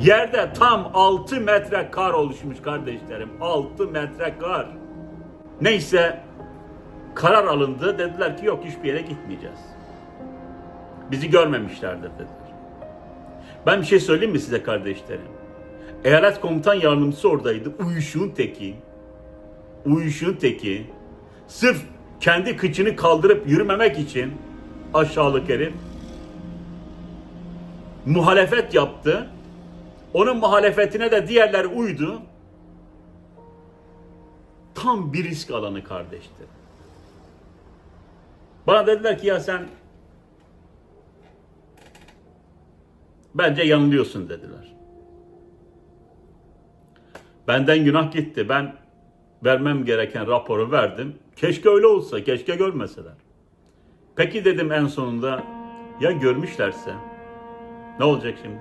Yerde tam 6 metre kar oluşmuş kardeşlerim. 6 metre kar. Neyse karar alındı. Dediler ki yok hiçbir yere gitmeyeceğiz. Bizi görmemişlerdir dediler. Ben bir şey söyleyeyim mi size kardeşlerim? Eyalet komutan yardımcısı oradaydı. Uyuşun teki. Uyuşun teki. Sırf kendi kıçını kaldırıp yürümemek için aşağılık herif muhalefet yaptı. Onun muhalefetine de diğerler uydu. Tam bir risk alanı kardeşti. Bana dediler ki ya sen bence yanılıyorsun dediler. Benden günah gitti. Ben vermem gereken raporu verdim. Keşke öyle olsa, keşke görmeseler. Peki dedim en sonunda ya görmüşlerse ne olacak şimdi?